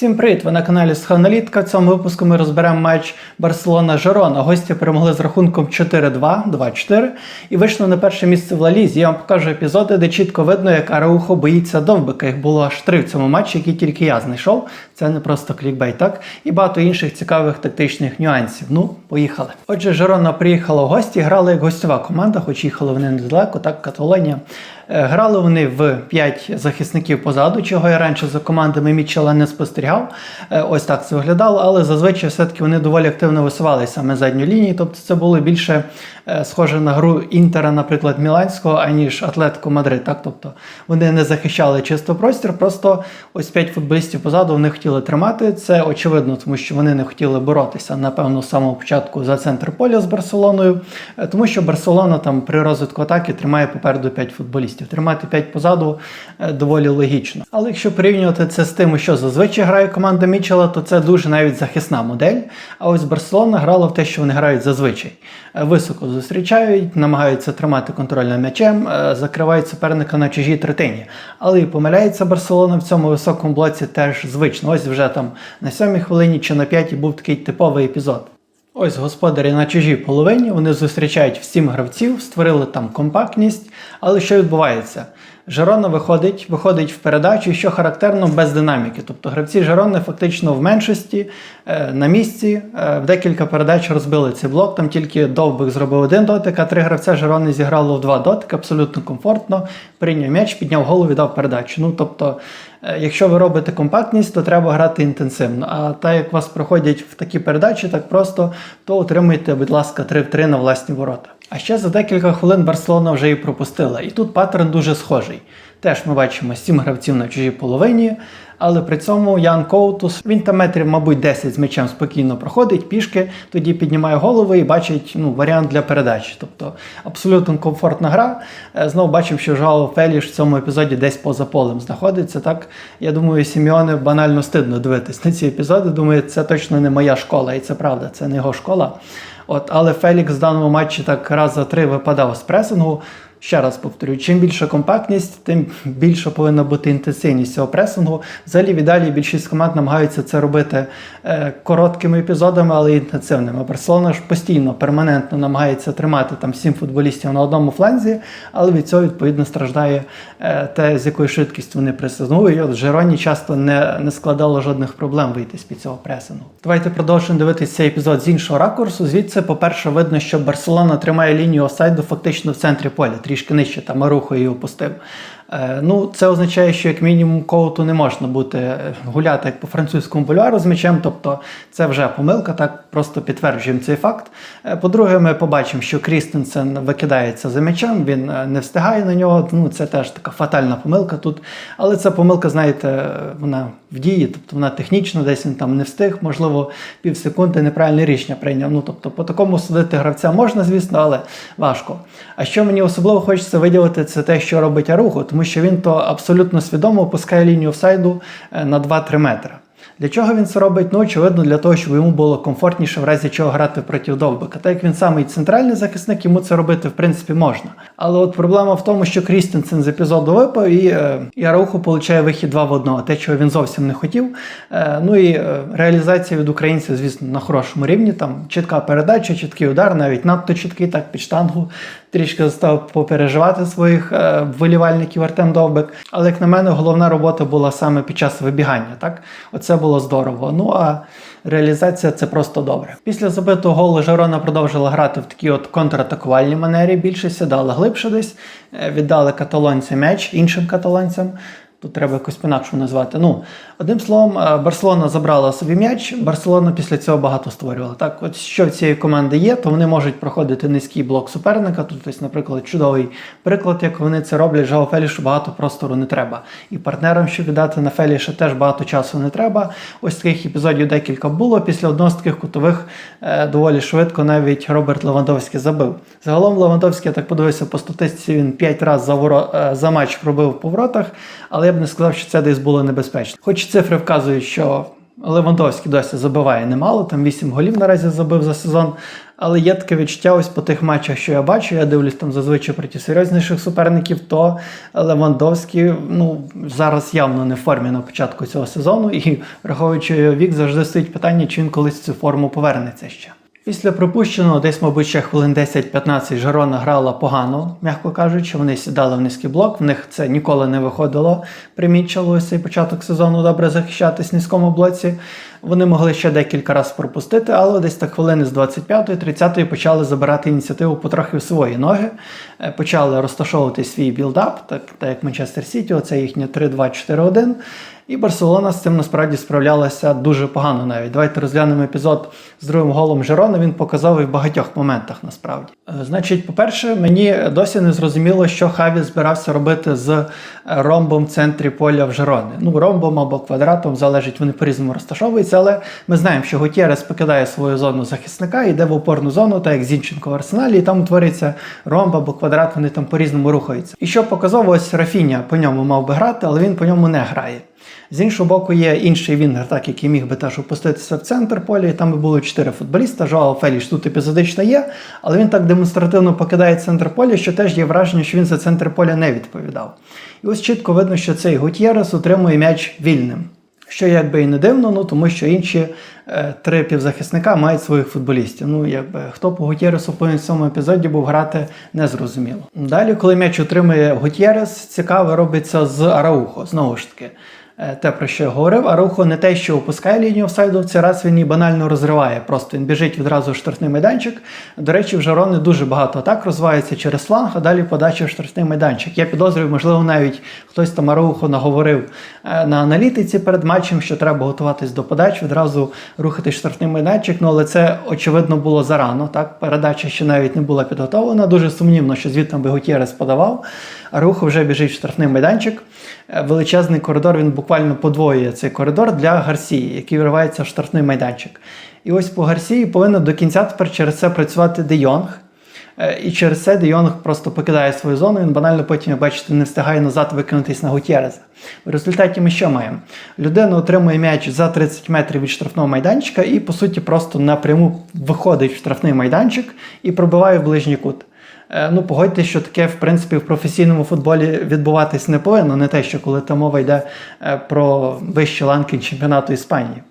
Всім привіт! Ви на каналі Сханалітка. В цьому випуску ми розберемо матч Барселона Жерона. Гості перемогли з рахунком 4-2, 2-4 і вийшли на перше місце в Лалізі. Я вам покажу епізоди, де чітко видно, як Араухо боїться довбика. Їх було аж три в цьому матчі, які тільки я знайшов. Це не просто клікбейт, так? І багато інших цікавих тактичних нюансів. Ну, поїхали. Отже, Жерона приїхала в гості, грали як гостьова команда, хоч їхали вони недалеко, так, Каталонія. Е, Грали вони в 5 захисників позаду, чого я раніше за командами Мітчела не спостерігав. Е, Ось так це виглядало, але зазвичай все-таки вони доволі активно висувалися саме задню лінію. Тобто це було більше е, схоже на гру Інтера, наприклад, Міланського, аніж Атлетико Мадрид. Так? Тобто вони не захищали чисто простір, просто ось 5 футболістів позаду вони хотіли тримати. Це очевидно, тому що вони не хотіли боротися, напевно, з самого початку за центр поля з Барселоною, е, тому що Барселона там при розвитку атаки тримає попереду 5 футболістів. Тримати 5 позаду доволі логічно. Але якщо порівнювати це з тим, що зазвичай грає команда Мічела, то це дуже навіть захисна модель. А ось Барселона грала в те, що вони грають зазвичай. Е, Високо зустрічають, намагаються тримати контроль над м'ячем, е, закривають суперника на чужій третині. Але і помиляється Барселона в цьому високому блоці теж звично. Ось вже там на сьомій хвилині чи на п'ятій був такий типовий епізод. Ось господарі на чужій половині, вони зустрічають всім гравців, створили там компактність. Але що відбувається? Жерона виходить, виходить в передачу, що характерно без динаміки. Тобто гравці Жерони фактично в меншості е, на місці е, в декілька передач розбили цей блок. Там тільки довбик зробив один дотик, а три гравця Жерони зіграло в два дотики, абсолютно комфортно. Прийняв м'яч, підняв голову, віддав передачу. Ну тобто, е, якщо ви робите компактність, то треба грати інтенсивно. А так як вас проходять в такі передачі, так просто, то отримуйте, будь ласка, 3 в 3 на власні ворота. А ще за декілька хвилин Барселона вже і пропустила. І тут паттерн дуже схожий. Теж ми бачимо 7 гравців на чужій половині, але при цьому Ян Коутус, він там метрів, мабуть, 10 з м'ячем спокійно проходить пішки, тоді піднімає голову і бачить ну, варіант для передачі. Тобто абсолютно комфортна гра. Е, Знову бачимо, що Жао Феліш в цьому епізоді десь поза полем знаходиться. Так, я думаю, Сіміоне банально стидно дивитись на ці епізоди. Думаю, це точно не моя школа, і це правда, це не його школа. От, але Фелікс в даному матчі так раз за три випадав з пресингу. Ще раз повторюю, чим більша компактність, тим більше повинна бути інтенсивність цього пресингу. Взагалі, віддалі більшість команд намагаються це робити е, короткими епізодами, але інтенсивними. Барселона ж постійно, перманентно намагається тримати там сім футболістів на одному фланзі, але від цього відповідно страждає е, те, з якою швидкістю вони пресингують. От Жероні часто не, не складало жодних проблем вийти з під цього пресингу. Давайте продовжуємо дивитися цей епізод з іншого ракурсу. Звідси, по-перше, видно, що Барселона тримає лінію офсайду фактично в центрі поля трішки нижче, там Арухо її опустив. Е, Ну, це означає, що як мінімум коуту не можна бути е, гуляти як по французькому бульвару з м'ячем, тобто це вже помилка, так просто підтверджуємо цей факт. Е, По-друге, ми побачимо, що Крістенсен викидається за м'ячем, він не встигає на нього. Ну, це теж така фатальна помилка тут. Але ця помилка, знаєте, вона в дії, тобто вона технічно, десь він там не встиг, можливо, пів секунди неправильне рішення прийняв. Ну, тобто, по такому судити гравця можна, звісно, але важко. А що мені особливо хочеться виділити, це те, що робить Арухо, тому що він то абсолютно свідомо опускає лінію офсайду е, на 2-3 метри. Для чого він це робить? Ну, очевидно, для того, щоб йому було комфортніше в разі чого грати проти довбика. Так як він самий центральний захисник, йому це робити в принципі можна. Але от проблема в тому, що Крістенсен з епізоду випав, і, е, і получає вихід 2 в 1, те, чого він зовсім не хотів. Е, ну і е, реалізація від українців, звісно, на хорошому рівні. Там чітка передача, чіткий удар, навіть надто чіткий, так під штангу. Трішки став попереживати своїх е, Артем Довбик. Але, як на мене, головна робота була саме під час вибігання. Так, оце було здорово. Ну а реалізація це просто добре. Після забитого голу Жерона продовжила грати в такій от контратакувальній манері. Більше сідала глибше десь, е, віддали каталонцям м'яч іншим каталонцям. Тут треба якось по-інакшому назвати. Ну, одним словом, е, Барселона забрала собі м'яч. Барселона після цього багато створювала. Так, от що в цієї команди є, то вони можуть проходити низький блок суперника. Тут, ось, наприклад, чудовий приклад, як вони це роблять. Жао Фелішу багато простору не треба. І партнерам, щоб віддати на Феліша, теж багато часу не треба. Ось таких епізодів декілька було. Після одного з таких кутових е, доволі швидко навіть Роберт Левандовський забив. Загалом Левандовський, я так подивився по статистиці, він 5 разів за, воро... е, за матч пробив в поворотах, але я б не сказав, що це десь було небезпечно. Хоч цифри вказують, що Левандовський досі забиває немало, там 8 голів наразі забив за сезон. Але є таке відчуття ось по тих матчах, що я бачу, я дивлюсь там зазвичай проти серйозніших суперників, то Левандовський ну, зараз явно не в формі на початку цього сезону, і враховуючи його вік, завжди стоїть питання, чи він колись цю форму повернеться ще. Після пропущеного, десь, мабуть, ще хвилин 10-15 Жарона грала погано, м'яко кажучи. Вони сідали в низький блок. В них це ніколи не виходило. Примічало ось цей початок сезону добре захищатись в низькому блоці. Вони могли ще декілька разів пропустити, але десь так хвилини з 25-30 почали забирати ініціативу потрохи в свої ноги. Е, Почали розташовувати свій білдап, так, так як Манчестер Сіті, оце їхнє 3-2-4-1. І Барселона з цим насправді справлялася дуже погано навіть. Давайте розглянемо епізод з другим голом Жерона. Він показав і в багатьох моментах насправді. Е, Значить, по-перше, мені досі не зрозуміло, що Хаві збирався робити з ромбом в центрі поля в Жерони. Ну, ромбом або квадратом, залежить, вони по-різному розташовуються, але ми знаємо, що Гутєрес покидає свою зону захисника, йде в опорну зону, так як Зінченко в арсеналі, і там утворюється ромб або квадрат, вони там по-різному рухаються. І що показав, ось Рафіня по ньому мав би грати, але він по ньому не грає. З іншого боку, є інший вінгер, так який міг би теж опуститися в центр поля, і там би було чотири футболіста. Жоао Феліш тут епізодично є, але він так демонстративно покидає центр поля, що теж є враження, що він за центр поля не відповідав. І ось чітко видно, що цей Гутєрес утримує м'яч вільним. Що якби і не дивно, ну тому що інші е, три півзахисника мають своїх футболістів. Ну, якби хто по Гутєресу в цьому епізоді був грати незрозуміло. Далі, коли м'яч отримує Гутєрес, цікаве робиться з Араухо. Знову ж таки, те, про що я говорив, Араухо не те, що опускає лінію офсайду, цей раз він її банально розриває. Просто він біжить відразу в штрафний майданчик. До речі, в Жарони дуже багато атак розвивається через фланг, а далі подача в штрафний майданчик. Я підозрюю, можливо, навіть хтось там Араухо наговорив е, на аналітиці перед матчем, що треба готуватись до подач, відразу рухати штрафний майданчик. Ну але це очевидно було зарано. Так, передача ще навіть не була підготовлена. Дуже сумнівно, що звідти би Гутєрес подавав. Арухо вже біжить в штрафний майданчик. Е, Величезний коридор, він буквально подвоює цей коридор для Гарсії, який виривається в штрафний майданчик. І ось по Гарсії повинен до кінця тепер через це працювати Де Йонг. Е, І через це Де Йонг просто покидає свою зону, він банально потім, як бачите, не встигає назад викинутись на Гутєреза. В результаті ми що маємо? Людина отримує м'яч за 30 метрів від штрафного майданчика і, по суті, просто напряму виходить в штрафний майданчик і пробиває в ближній кут. Е, Ну, погодьте, що таке, в принципі, в професійному футболі відбуватись не повинно, не те, що коли там мова йде е, про вищі ланки чемпіонату Іспанії.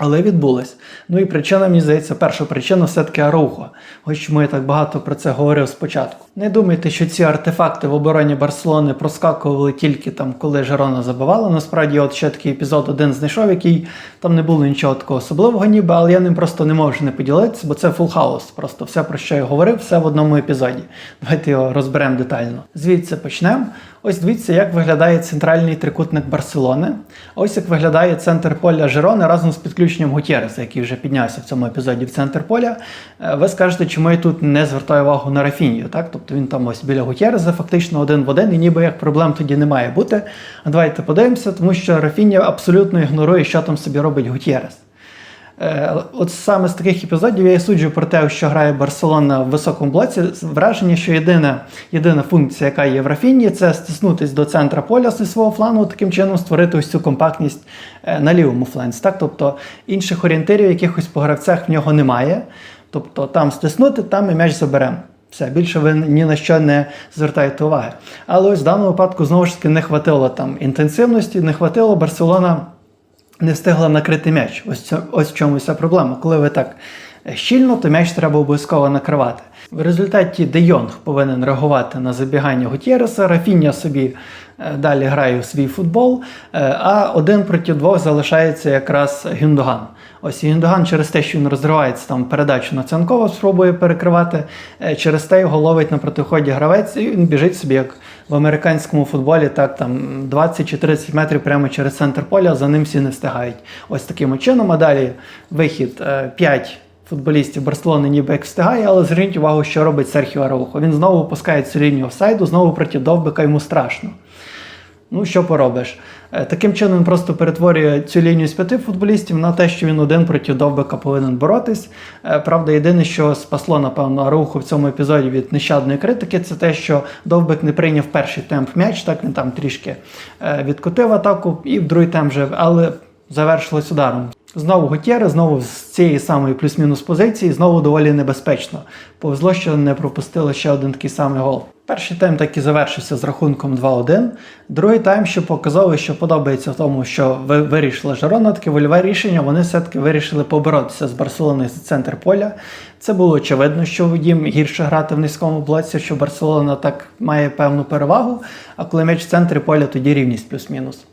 Але відбулось. Ну і причина, мені здається, перша причина все-таки Араухо. Ось чому я так багато про це говорив спочатку. Не думайте, що ці артефакти в обороні Барселони проскакували тільки там, коли Жерона забивала. Насправді, от ще такий епізод один знайшов, який там не було нічого такого особливого, ніби, але я ним просто не можу не поділитися, бо це фул хаус. Просто все, про що я говорив, все в одному епізоді. Давайте його розберемо детально. Звідси почнемо. Ось дивіться, як виглядає центральний трикутник Барселони. Ось як виглядає центр поля Жерони разом з підключенням Гутєреса, який вже піднявся в цьому епізоді в центр поля. Е, Ви скажете, чому я тут не звертаю увагу на Рафінію, так? Тобто він там ось біля Гутєреса, фактично один в один, і ніби як проблем тоді не має бути. А давайте подивимося, тому що Рафінія абсолютно ігнорує, що там собі робить Гутєрес. Е, От саме з таких епізодів я і суджу про те, що грає Барселона в високому блоці. Враження, що єдина, єдина функція, яка є в Рафіні, це стиснутись до центра поля зі свого флангу, таким чином створити ось цю компактність е, на лівому фланці. Так? Тобто інших орієнтирів, якихось по гравцях в нього немає. Тобто там стиснути, там і м'яч заберемо. Все, більше ви ні на що не звертаєте уваги. Але ось в даному випадку знову ж таки не хватило там інтенсивності, не хватило Барселона не встигла накрити м'яч. Ось, це, ось в чому вся проблема. Коли ви так щільно, то м'яч треба обов'язково накривати. В результаті Де Йонг повинен реагувати на забігання Гутєреса, Рафіння собі е, далі грає у свій футбол, е, а один проти двох залишається якраз Гюндоган. Ось і через те, що він розривається там передачу на Цянкова, спробує перекривати, е, через те його ловить на протиході гравець, і він біжить собі, як в американському футболі, так там 20 чи 30 метрів прямо через центр поля, за ним всі не встигають. Ось таким чином. А далі вихід 5 футболістів Барселони ніби як встигає, але зверніть увагу, що робить Серхіо Араухо. Він знову опускає цю лінію офсайду, знову проти довбика йому страшно. Ну, що поробиш? Е, Таким чином просто перетворює цю лінію з п'яти футболістів на те, що він один проти довбика повинен боротись. Е, Правда, єдине, що спасло, напевно, руху в цьому епізоді від нещадної критики, це те, що довбик не прийняв перший темп м'яч, так він там трішки е, відкотив атаку, і в другий темп вже. Але завершилось ударом. Знову Готєри, знову з цієї самої плюс-мінус позиції, знову доволі небезпечно. Повезло, що не пропустили ще один такий самий гол. Перший тайм так і завершився з рахунком 2-1. Другий тайм, що показовує, що подобається в тому, що ви вирішила Жерона, таке вольове рішення. Вони все-таки вирішили поборотися з Барселоною за центр поля. Це було очевидно, що їм гірше грати в низькому блоці, що Барселона так має певну перевагу. А коли м'яч в центрі поля, тоді рівність плюс-мінус.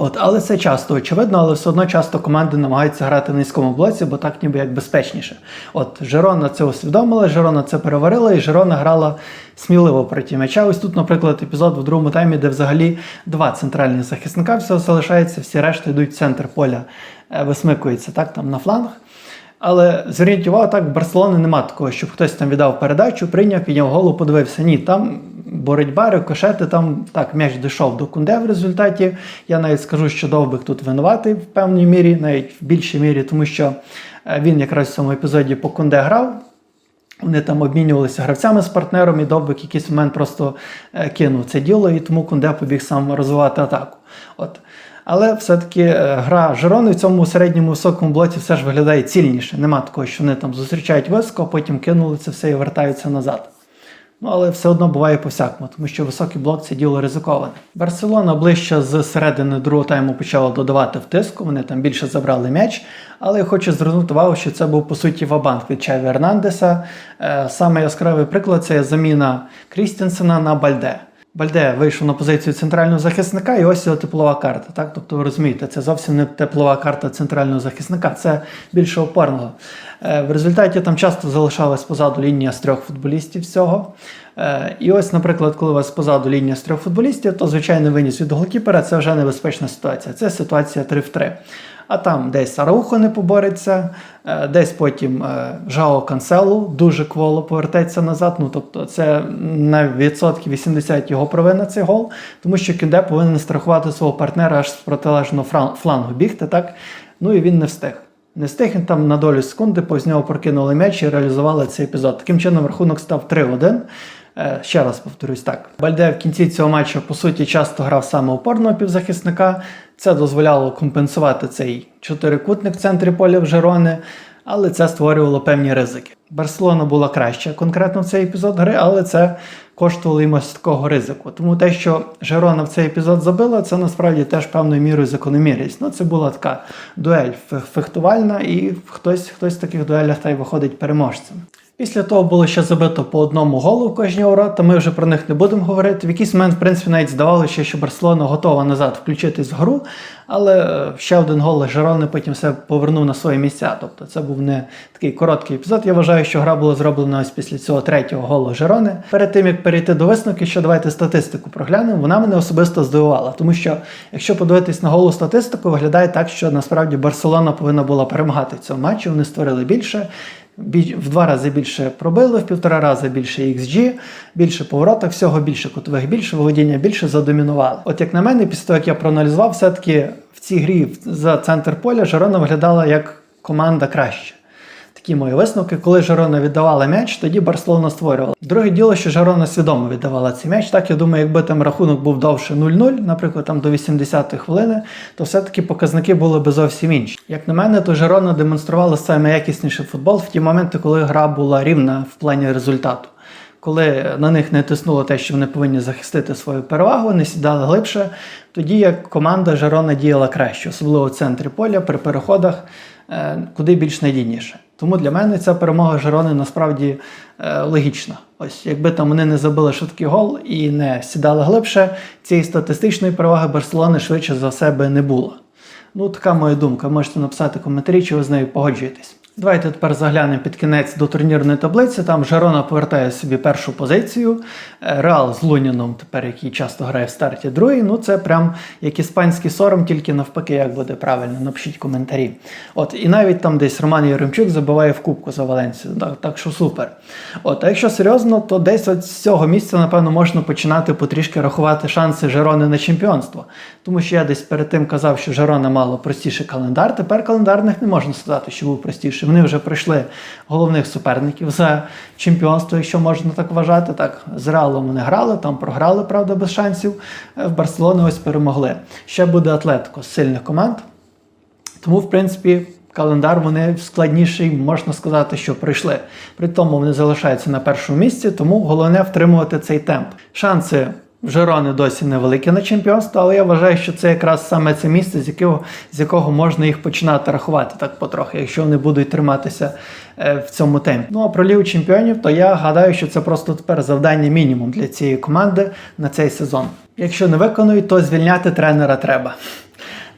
От, але це часто очевидно, але все одно часто команди намагаються грати в низькому блоці, бо так ніби як безпечніше. От Жерона це усвідомила, Жерона це переварила, і Жерона грала сміливо проти м'яча. Ось тут, наприклад, епізод в другому таймі, де взагалі два центральні захисника всього залишається, всі решта йдуть в центр поля, е, висмикуються так там на фланг. Але зверніть увагу, так в Барселони нема такого, щоб хтось там віддав передачу, прийняв, підняв голову, подивився. Ні, там боротьба, рикошети, там так м'яч дійшов до кунде в результаті. Я навіть скажу, що Довбик тут винуватий в певній мірі, навіть в більшій мірі, тому що е, він якраз в цьому епізоді по кунде грав. Вони там обмінювалися гравцями з партнером, і Довбик якийсь момент просто е, кинув це діло, і тому Кунде побіг сам розвивати атаку. От. Але все-таки е, гра Жерони в цьому середньому високому блоці все ж виглядає цільніше. Нема такого, що вони там зустрічають високо, потім кинули це все і вертаються назад. Ну, але все одно буває по-всякому, тому що високий блок це діло ризиковане. Барселона ближче з середини другого тайму почала додавати в тиску, вони там більше забрали м'яч. Але я хочу звернути увагу, що це був по суті вабанк від Чаві Ернандеса. Е, Саме яскравий приклад це заміна Крістінсена на Бальде. Бальде вийшов на позицію центрального захисника, і ось його теплова карта. Так? Тобто, ви розумієте, це зовсім не теплова карта центрального захисника, це більше опорного. Е, В результаті там часто залишалась позаду лінія з трьох футболістів всього. Е, І ось, наприклад, коли у вас позаду лінія з трьох футболістів, то звичайно виніс від голкіпера це вже небезпечна ситуація. Це ситуація 3 в 3. А там десь Араухо не побореться, е, десь потім е, Жао Канселу дуже кволо повертається назад. Ну тобто, це на відсотки 80 його провина цей гол, тому що Кюнде повинен страхувати свого партнера аж з протилежного флангу бігти, так? Ну і він не встиг. Не встиг він там на долю секунди, повз нього прокинули м'яч і реалізували цей епізод. Таким чином рахунок став 3-1. Е, Ще раз повторюсь так. Бальде в кінці цього матчу, по суті, часто грав саме опорного півзахисника. Це дозволяло компенсувати цей чотирикутник в центрі поля в Жерони, але це створювало певні ризики. Барселона була краща конкретно в цей епізод гри, але це коштувало їм ось такого ризику. Тому те, що Жерона в цей епізод забила, це насправді теж певною мірою закономірність. Ну, це була така дуель фехтувальна, і хтось, хтось в таких дуелях та й виходить переможцем. Після того було ще забито по одному голу в кожній ворота. Ми вже про них не будемо говорити. В якийсь момент, в принципі, навіть здавалося, що Барселона готова назад включитись в гру, але е, ще один гол Жерони потім все повернув на свої місця. Тобто це був не такий короткий епізод. Я вважаю, що гра була зроблена ось після цього третього голу Жерони. Перед тим як перейти до висновки, що давайте статистику проглянемо, вона мене особисто здивувала, тому що якщо подивитись на голу статистику, виглядає так, що насправді Барселона повинна була перемагати в цьому матчі. Вони створили більше. В два рази більше пробили, в півтора рази більше XG, більше поворотах, всього більше кутових, більше володіння, більше задомінували. От як на мене, після того, як я проаналізував, все-таки в цій грі за центр поля Жерона виглядала як команда краще. Такі мої висновки. Коли Жерона віддавала м'яч, тоді Барселона створювала. Друге діло, що Жерона свідомо віддавала цей м'яч. Так я думаю, якби там рахунок був довше 0-0, наприклад, там до 80-ї хвилини, то все-таки показники були би зовсім інші. Як на мене, то Жерона демонструвала саме якісніший футбол в ті моменти, коли гра була рівна в плані результату. Коли на них не тиснуло те, що вони повинні захистити свою перевагу, не сідали глибше, тоді як команда Жерона діяла краще, особливо в центрі поля при переходах, е, куди більш надійніше. Тому для мене ця перемога Жерони насправді е, логічна. Ось якби там вони не забили швидкий гол і не сідали глибше, цієї статистичної переваги Барселони швидше за все би не було. Ну, така моя думка. Можете написати коментарі, чи ви з нею погоджуєтесь. Давайте тепер заглянемо під кінець до турнірної таблиці. Там Жерона повертає собі першу позицію. Е, Реал з Луніном, тепер який часто грає в старті, другий. Ну це прям як іспанський сором, тільки навпаки, як буде правильно. Напишіть коментарі. От і навіть там десь Роман Яремчук забиває в кубку за Валенцію. Так, так що супер. От, а якщо серйозно, то десь от з цього місця, напевно, можна починати потрішки рахувати шанси Жерони на чемпіонство. Тому що я десь перед тим казав, що Жерона мала простіший календар. Тепер календарних не можна сказати, що був простіший. Вони вже пройшли головних суперників за чемпіонство, якщо можна так вважати. Так, з Реалом вони грали, там програли, правда, без шансів. Е, В Барселону ось перемогли. Ще буде Атлетико з сильних команд. Тому, в принципі, календар вони складніший, можна сказати, що пройшли. При тому вони залишаються на першому місці, тому головне втримувати цей темп. Шанси Жерони досі невеликі на чемпіонство, але я вважаю, що це якраз саме це місце, з якого, з якого можна їх починати рахувати так потрохи, якщо вони будуть триматися е, в цьому темпі. Ну а про лігу чемпіонів, то я гадаю, що це просто тепер завдання мінімум для цієї команди на цей сезон. Якщо не виконують, то звільняти тренера треба.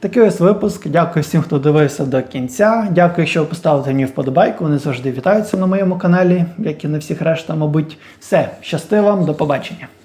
Такий ось випуск. Дякую всім, хто дивився до кінця. Дякую, що ви поставили мені вподобайку. Вони завжди вітаються на моєму каналі, як і на всіх решта, мабуть. Все, щасти вам, до побачення.